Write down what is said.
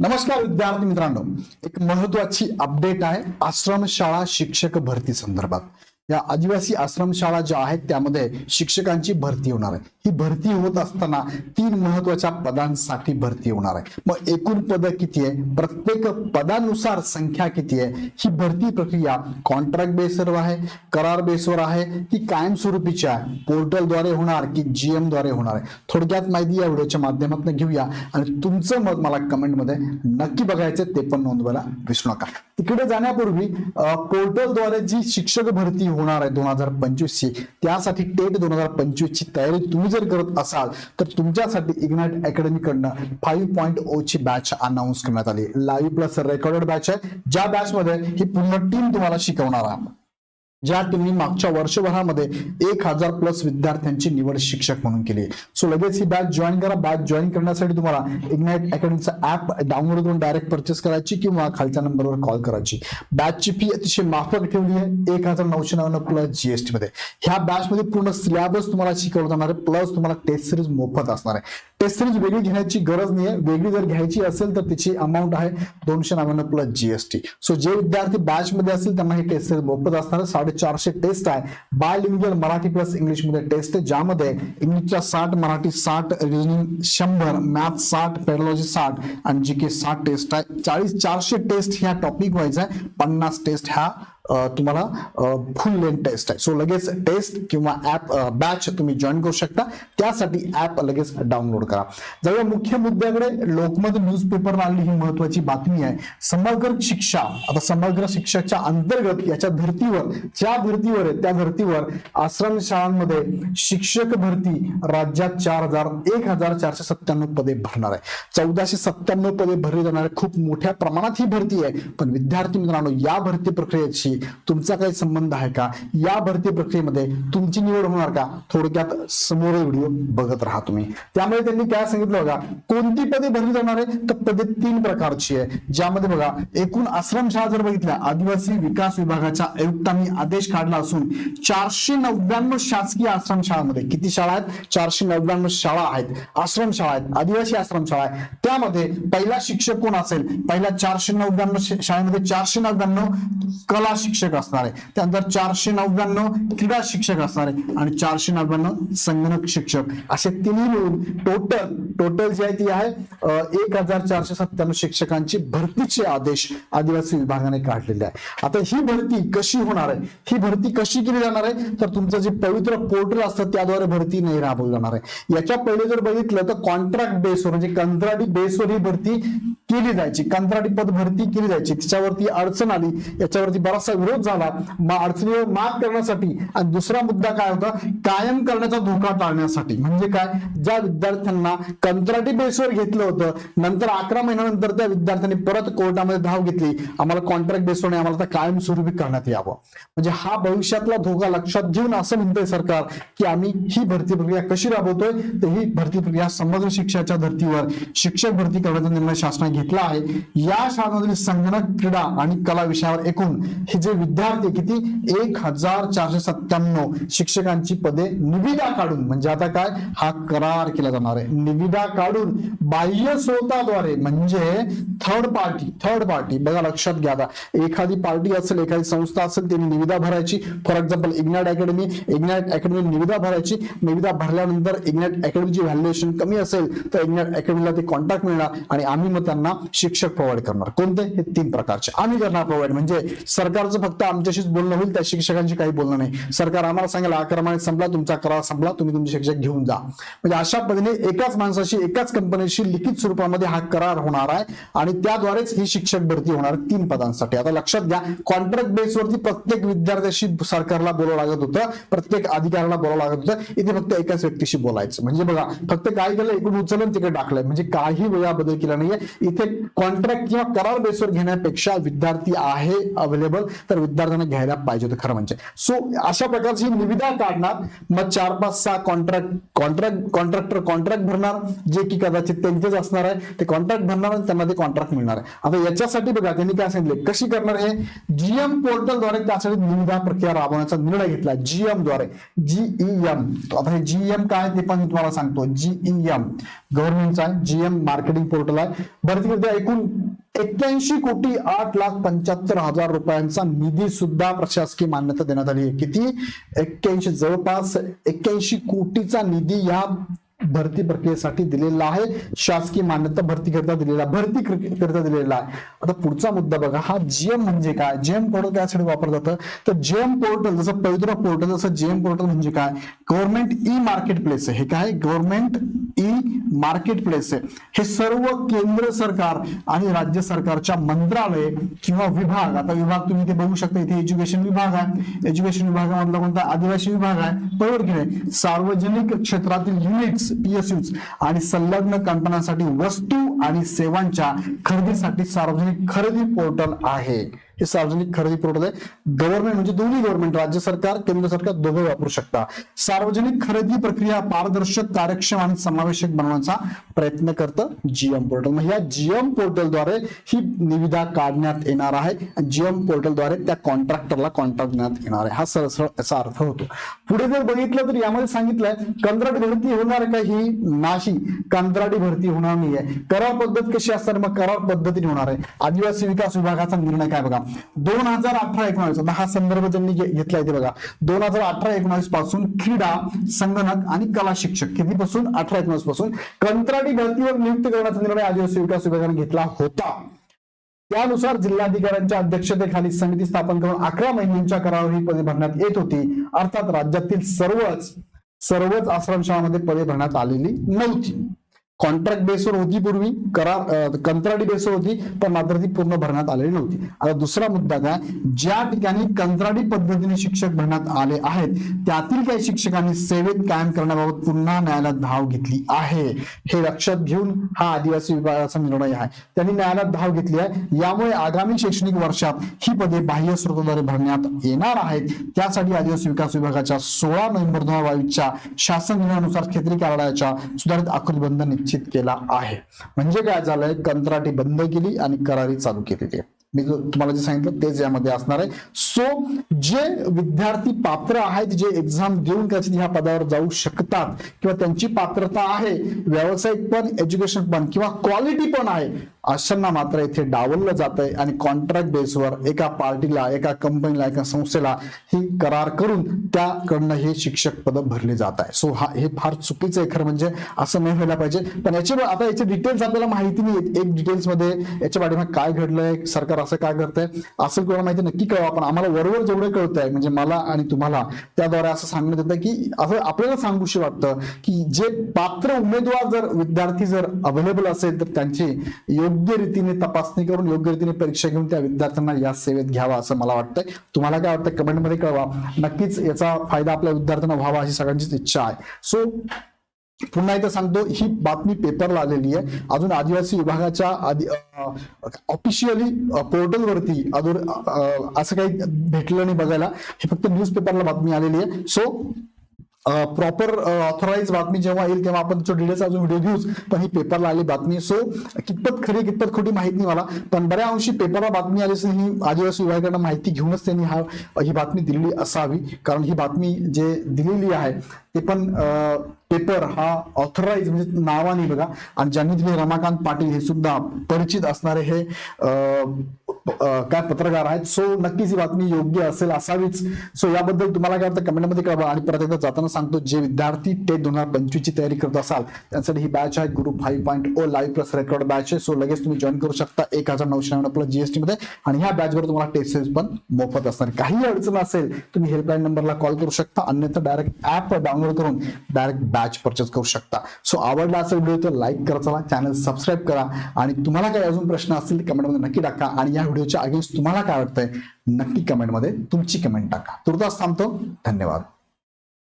नमस्कार विद्यार्थी मित्रांनो. एक महत्वाची अपडेट आहे आश्रमशाळा शिक्षक भरती संदर्भात. या आदिवासी आश्रमशाळा ज्या आहेत त्यामध्ये शिक्षकांची भरती होणार आहे. ही भरती होत असताना तीन महत्त्वाच्या पदांसाठी भरती होणार आहे. मग एकूण पद किती आहे? प्रत्येक पदानुसार संख्या किती आहे? ही भरती प्रक्रिया कॉन्ट्रॅक्ट बेसवर आहे करार बेसवर आहे की कायमस्वरूपीची आहे. पोर्टलद्वारे होणार की जीएमद्वारे होणार आहे. थोडक्यात माहिती या व्हिडिओच्या माध्यमातून घेऊया. आणि तुमचं मत मला कमेंटमध्ये नक्की बघायचं ते पण नोंदवायला विसरू नका. तिकडे जाण्यापूर्वी पोर्टलद्वारे जी शिक्षक भरती होणार आहे दोन हजार पंचवीस ची. त्यासाठी टेट दोन हजार पंचवीस ची तयारी तुम्ही जर करत असाल तर तुमच्यासाठी इग्नाइट अकॅडमी कडनं फाईव्ह पॉईंट ओ ची बॅच अनाऊन्स करण्यात आली. लाईव्ह प्लस रेकॉर्डेड बॅच आहे. ज्या बॅच मध्ये ही पूर्ण टीम तुम्हाला शिकवणार आहे. ज्या तुम्ही मागच्या वर्षभरामध्ये एक हजार प्लस विद्यार्थ्यांची निवड शिक्षक म्हणून केली. सो लगेच ही बॅच जॉईन करा. बॅच जॉईन करण्यासाठी तुम्हाला इग्नाइट अकॅडमीचा ऍप डाउनलोड करून डायरेक्ट परचेस करायची किंवा खालच्या नंबरवर कॉल करायची. बॅचची फी अतिशय माफक ठेवली आहे. एक हजार नऊशे नव्याण्णव प्लस जीएसटी मध्ये. ह्या बॅच मध्ये पूर्ण सिलेबस तुम्हाला शिकवलं जाणार आहे. प्लस तुम्हाला टेस्ट सिरीज मोफत असणार आहे. टेस्ट सिरीज वेगळी घेण्याची गरज नाही आहे वेगळी जर घ्यायची असेल तर त्याची अमाऊंट आहे दोनशे नव्याण्णव प्लस जीएसटी सो जे विद्यार्थी बॅच मध्ये असतील त्यांना ही टेस्ट सिरीज मोफत असणार. साडेचारशे टेस्ट आहे. बाय लिंग्युअल मराठी प्लस इंग्लिशमध्ये टेस्ट आहे ज्यामध्ये इंग्लिशच्या साठ मराठी साठ रिजनिंग शंभर मॅथ साठ पेडॉलॉजी साठ आणि जी के साठ टेस्ट आहे. चाळीस चारशे टेस्ट ह्या टॉपिक व्हायचा आहे. पन्नास टेस्ट ह्या तुम्हाला फुल लेंथ टेस्ट आहे. सो लगेच टेस्ट किंवा ऍप बॅच तुम्ही जॉईन करू शकता. त्यासाठी ऍप लगेच डाउनलोड करा. जाऊया मुख्य मुद्द्याकडे लोकमत न्यूजपेपर आणली ही महत्वाची बातमी आहे. समग्र शिक्षा आता समग्र शिक्षाच्या अंतर्गत याच्या धर्तीवर ज्या धर्तीवर आहे त्या धर्तीवर आश्रम शाळांमध्ये शिक्षक भरती राज्यात चार हजार एक हजार चारशे सत्त्याण्णव पदे भरणार आहे. चौदाशे सत्त्याण्णव पदे भरली जाणार आहे. खूप मोठ्या प्रमाणात ही भरती आहे. पण विद्यार्थी मित्रांनो या भरती प्रक्रियेची प्रक्रियेशी तुमचा काही संबंध आहे का? या भरती प्रक्रियेमध्ये तुमची निवड होणार का? थोडक्यात समोर व्हिडिओ बघत राहा तुम्ही. त्यामुळे त्यांनी काय सांगितलं बघा कोणती पदे भरली जाणार आहे तर पदे तीन प्रकारची आहे ज्यामध्ये बघा एकूण आश्रमशाळा जर बघितल्या आदिवासी विकास विभागाच्या आयुक्तांनी आदेश काढला असून चारशे नव्याण्णव शासकीय आश्रमशाळांमध्ये किती शाळा आहेत? चारशे नव्याण्णव शाळा आहेत. आश्रमशाळा आहेत आदिवासी आश्रमशाळा आहे त्यामध्ये पहिला शिक्षक कोण असेल? पहिला चारशे नव्याण्णव शाळेमध्ये चारशे नव्याण्णव कला शिक्षक असणार आहे. त्यानंतर चारशे नव्याण्णव क्रीडा शिक्षक असणार आहे. आणि चारशे नव्याण्णव संगणक शिक्षक. असे तिन्ही मिळून टोटल टोटल जी आहे ती आहे एक हजार चारशे सत्त्याण्णव शिक्षकांची भरतीचे आदेश आदिवासी विभागाने काढलेले आहे. आता ही भरती कशी होणार आहे? ही भरती कशी केली जाणार आहे? तर तुमचं जे पवित्र पोर्टल असतं त्याद्वारे भरती नाही राबवली जाणार आहे. याच्या पहिले जर बघितलं तर कॉन्ट्रॅक्ट बेसवर म्हणजे कंत्राटी बेसवर ही भरती केली जायची. कंत्राटी पद भरती केली जायची. त्याच्यावरती अडचण आली. याच्यावरती बराचसा विरोध झाला. अडचणीवर मात करण्यासाठी आणि दुसरा मुद्दा काय होता? कायम करण्याचा धोका टाळण्यासाठी. म्हणजे काय? ज्या विद्यार्थ्यांना कंत्राटी बेसवर घेतलं होतं नंतर अकरा महिन्यानंतर त्या विद्यार्थ्यांनी परत कोर्टामध्ये धाव घेतली. आम्हाला कॉन्ट्रॅक्ट बेसवर नाही आम्हाला आता कायमस्वरूपी करण्यात यावं. म्हणजे हा भविष्यातला धोका लक्षात घेऊन असं म्हणतंय सरकार की आम्ही ही भरती प्रक्रिया कशी राबवतोय? तर ही भरती प्रक्रिया समग्र शिक्षणाच्या धर्तीवर. शिक्षक भरती करण्याचा निर्णय शासनाने घेतला आहे. या शाळांमधील संगणक क्रीडा आणि कला विषयावर एकूण हे जे विद्यार्थी किती? एक हजार चारशे सत्त्याण्णव शिक्षकांची पदे निविदा काढून म्हणजे आता काय? हा करार केला जाणार आहे. निविदा काढून बाह्य स्रोताद्वारे म्हणजे थर्ड पार्टी थर्ड पार्टी बघा लक्षात घ्या आता. एखादी पार्टी असेल एखादी संस्था असेल त्यांनी निविदा भरायची. For example Ignite academy Ignite academy निविदा भरायची. निविदा भरल्यानंतर इग्नॅट अकॅडमीची व्हॅल्युएशन कमी असेल तर इग्नॅट अकॅडमीला ते कॉन्टॅक्ट मिळणार. आणि आम्ही मग त्यांना त्यांना शिक्षक प्रोव्हाइड करणार. कोणते? हे तीन प्रकारचे. आम्ही करणार प्रोव्हाइड म्हणजे सरकारचं फक्त आमच्याशीच बोलणं होईल त्या शिक्षकांशी काही बोलणं नाही. सरकार आम्हाला सांगेल अकरा महिन्यात संपला तुमचा करार संपला तुम्ही तुमचे शिक्षक घेऊन जा. म्हणजे अशा पद्धतीने एकाच माणसाशी एकाच कंपनीशी लिखित स्वरूपामध्ये हा करार होणार आहे आणि त्याद्वारेच ही शिक्षक भरती होणार तीन पदांसाठी. आता लक्षात घ्या कॉन्ट्रॅक्ट बेसवरती प्रत्येक विद्यार्थ्याशी सरकारला बोलावं लागत होतं प्रत्येक अधिकाऱ्याला बोलावं लागत होतं. इथे फक्त एकाच व्यक्तीशी बोलायचं. म्हणजे बघा फक्त काय केलं एकूण उचलून तिकडे टाकलंय. म्हणजे काही वेळा बदल केला नाहीये. इथे कॉन्ट्रॅक्ट किंवा करार बेसवर घेण्यापेक्षा विद्यार्थी आहे अवेलेबल तर विद्यार्थ्यांना घ्यायला पाहिजे होतं खरं म्हणजे. सो अशा प्रकारची निविदा काढणार. मग चार पाच सहा कॉन्ट्रॅक्ट कॉन्ट्रॅक्ट कॉन्ट्रॅक्टर कॉन्ट्रॅक्ट भरणार. जे की कदाचित त्यांचेच असणार आहे ते कॉन्ट्रॅक्ट भरणार आणि त्यांना ते कॉन्ट्रॅक्ट मिळणार आहे. आता याच्यासाठी बघा त्यांनी काय सांगितले? कशी करणार हे? जीएम पोर्टलद्वारे त्यासाठी निविदा प्रक्रिया राबवण्याचा निर्णय घेतला. जीएमद्वारे. जीईएम आता हे जीएम काय ते पण मी तुम्हाला सांगतो. जीईएम गव्हर्नमेंटचा जीएम मार्केटिंग पोर्टल आहे. भरती भरती एकूण एक्क्याऐंशी कोटी आठ लाख पंच्याहत्तर हजार रुपयांचा निधी सुद्धा प्रशासकीय मान्यता देण्यात आली आहे. किती? एक्क्याऐंशी जवळपास एक्क्याऐंशी कोटीचा निधी या भरती प्रक्रियेसाठी दिलेला आहे. शासकीय मान्यता भरती करता दिलेला भरती करता दिलेला आहे. आता पुढचा मुद्दा बघा हा जीएम म्हणजे काय? जीएम पोर्टल त्यासाठी वापरलं जातं. तर जीएम पोर्टल जसं पवित्रा पोर्टल जसं जीएम पोर्टल म्हणजे काय? गव्हर्नमेंट ई मार्केट प्लेस आहे. हे काय? गव्हर्नमेंट ई मार्केट प्लेस आहे. हे सर्व केंद्र सरकार आणि राज्य सरकारच्या मंत्रालय किंवा विभाग आता विभाग तुम्ही ते बघू शकता इथे एज्युकेशन विभाग आहे. एज्युकेशन विभागामधला कोणता? आदिवासी विभाग आहे. बरोबर की नाही? सार्वजनिक क्षेत्रातील युनिट्स पीएसयूज आणि संलग्न कंपन्यांसाठी वस्तू आणि सेवांच्या खरेदीसाठी सार्वजनिक खरेदी पोर्टल आहे. हे सार्वजनिक खरेदी पोर्टल आहे. गव्हर्नमेंट म्हणजे दोन्ही गव्हर्नमेंट राज्य सरकार केंद्र सरकार दोघे वापरू शकता. सार्वजनिक खरेदी प्रक्रिया पारदर्शक कार्यक्षम आणि समावेशक बनवण्याचा प्रयत्न करतं जीएम पोर्टल मग या जीएम पोर्टलद्वारे ही निविदा काढण्यात येणार आहे. जीएम पोर्टलद्वारे त्या कॉन्ट्रॅक्टरला कॉन्ट्रॅक्ट देण्यात येणार आहे. हा सरसळ याचा अर्थ होतो. पुढे जर बघितलं तर यामध्ये सांगितलंय कंत्राटी भरती होणार का ही? नाही. कंत्राटी भरती होणार नाहीये. करार पद्धत कशी असणार? मग करार पद्धतीने होणार आहे. आदिवासी विकास विभागाचा निर्णय काय बघा. दोन हजार अठरा एकोणावीस आता हा संदर्भ त्यांनी घेतला इथे बघा. दोन हजार अठरा एकोणावीसपासून क्रीडा संगणक आणि कला शिक्षक कितीपासून? अठरा एकोणावीसपासून. कंत्राटी भरतीवर नियुक्त करण्याचा निर्णय आदिवासी विकास विभागाने घेतला होता. त्यानुसार जिल्हाधिकाऱ्यांच्या अध्यक्षतेखाली समिती स्थापन करून अकरा महिन्यांच्या करावर ही पदे भरण्यात येत होती. अर्थात राज्यातील सर्वच सर्वच आश्रमशाळामध्ये पदे भरण्यात आलेली नव्हती. कॉन्ट्रॅक्ट बेसवर होती पूर्वी करार कंत्राटी बेसवर होती पण मात्र ती पूर्ण भरण्यात आलेली नव्हती. आता दुसरा मुद्दा काय? ज्या ठिकाणी कंत्राटी पद्धतीने शिक्षक भरण्यात आले आहेत त्यातील काही शिक्षकांनी सेवेत कायम करण्याबाबत पुन्हा न्यायालयात धाव घेतली आहे. हे लक्षात घेऊन हा आदिवासी विभागाचा निर्णय आहे. त्यांनी न्यायालयात धाव घेतली आहे. यामुळे आगामी शैक्षणिक वर्षात ही पदे बाह्य स्रोताद्वारे भरण्यात येणार आहेत. त्यासाठी आदिवासी विकास विभागाच्या सोळा नोव्हेंबर दोन हजार बावीसच्या शासन निर्णयानुसार क्षेत्रीय कार्यालयाच्या सुधारित आकृतीबंध निश्चित केला आहे. म्हणजे काय झालंय? कंत्राटी बंद केली आणि करारी चालू केलेली आहे. मी तुम्हाला जे सांगितलं तेच यामध्ये असणार आहे. सो जे विद्यार्थी पात्र आहेत जे एक्झाम देऊन कदाचित ह्या पदावर जाऊ शकतात किंवा त्यांची पात्रता आहे व्यावसायिक पण एज्युकेशन पण किंवा क्वालिटी पण आहे अशांना मात्र इथे डावललं जात आहे आणि कॉन्ट्रॅक्ट बेसवर एका पार्टीला एका कंपनीला एका संस्थेला ही करार करून त्याकडनं हे शिक्षक पद भरले जात आहे सो हा हे फार चुकीचं आहे खरं म्हणजे असं नाही व्हायला पाहिजे. पण याचे आता याचे डिटेल्स आपल्याला माहिती नाही आहेत. एक डिटेल्समध्ये याच्या पाठीमागे काय घडलंय सरकार असं काय करतंय असं कोणाला माहिती नक्की कळवा. पण आम्हाला वरवर जेवढं कळतंय म्हणजे मला आणि तुम्हाला त्याद्वारे असं सांगण्यात येतं की असं आपल्याला सांगूशी वाटतं की जे पात्र उमेदवार जर विद्यार्थी जर अवेलेबल असेल तर त्यांची योग्य योग्य रीतीने तपासणी करून योग्य रीतीने परीक्षा घेऊन त्या विद्यार्थ्यांना या सेवेत घ्यावा असं मला वाटतंय. तुम्हाला काय वाटतं कमेंटमध्ये कळवा. नक्कीच याचा फायदा आपल्या विद्यार्थ्यांना व्हावा अशी सगळ्यांचीच इच्छा आहे. सो पुन्हा एकदा सांगतो ही बातमी पेपरला आलेली आहे. अजून आदिवासी विभागाच्या ऑफिशियली पोर्टलवरती अजून असं काही भेटलं नाही बघायला. हे फक्त न्यूज पेपरला बातमी आलेली आहे. सो प्रॉपर ऑथराइज बातमी जेव्हा येईल तेव्हा आपण डिटेल्स अजून व्हिडिओ घेऊच पण ही पेपरला आली बातमी. सो कितपत खरी कितपत खोटी माहिती नाही मला पण बऱ्या अंशी पेपरला बातमी आली असेल ही आदिवासी विभागाकडनं माहिती घेऊनच त्यांनी हा ही बातमी दिलेली असावी. कारण ही बातमी जे दिलेली आहे ते पण पेपर हा ऑथराईज म्हणजे नावाने बघा. आणि ज्यांनी दिले रमाकांत पाटील हे सुद्धा परिचित असणारे हे काय पत्रकार आहेत. सो नक्कीच ही बातमी योग्य असेल असावीच. सो याबद्दल तुम्हाला काय वाटतं? कमेंटमध्ये कळवा. आणि परत एकदा जाताना सांगतो जे विद्यार्थी टेट दोन हजार पंचवीसची तयारी करत असाल त्यांसाठी ही बॅच आहे Guru five point O live plus record batch आहे. सो लगेच तुम्ही जॉईन करू शकता एक हजार नऊशे नव्याण्णव प्लस जीएसटी मध्ये. आणि ह्या बॅचवर तुम्हाला टेस्ट सिरीज पण मोफत असणार. काही अडचण असेल तुम्ही हेल्पलाईन नंबरला कॉल करू शकता. अन्यथा डायरेक्ट ऍप डाउनलोड करून डायरेक्ट बॅच परचेस करू शकता. सो आवडला असेल व्हिडिओ तर लाईक करा चला. चॅनल सबस्क्राईब करा. आणि तुम्हाला काही अजून प्रश्न असतील कमेंटमध्ये नक्की टाका. आणि या व्हिडिओच्या अगेन्स्ट तुम्हाला काय वाटतंय? नक्की कमेंटमध्ये तुमची कमेंट टाका. तुर्तास थांबतो. धन्यवाद.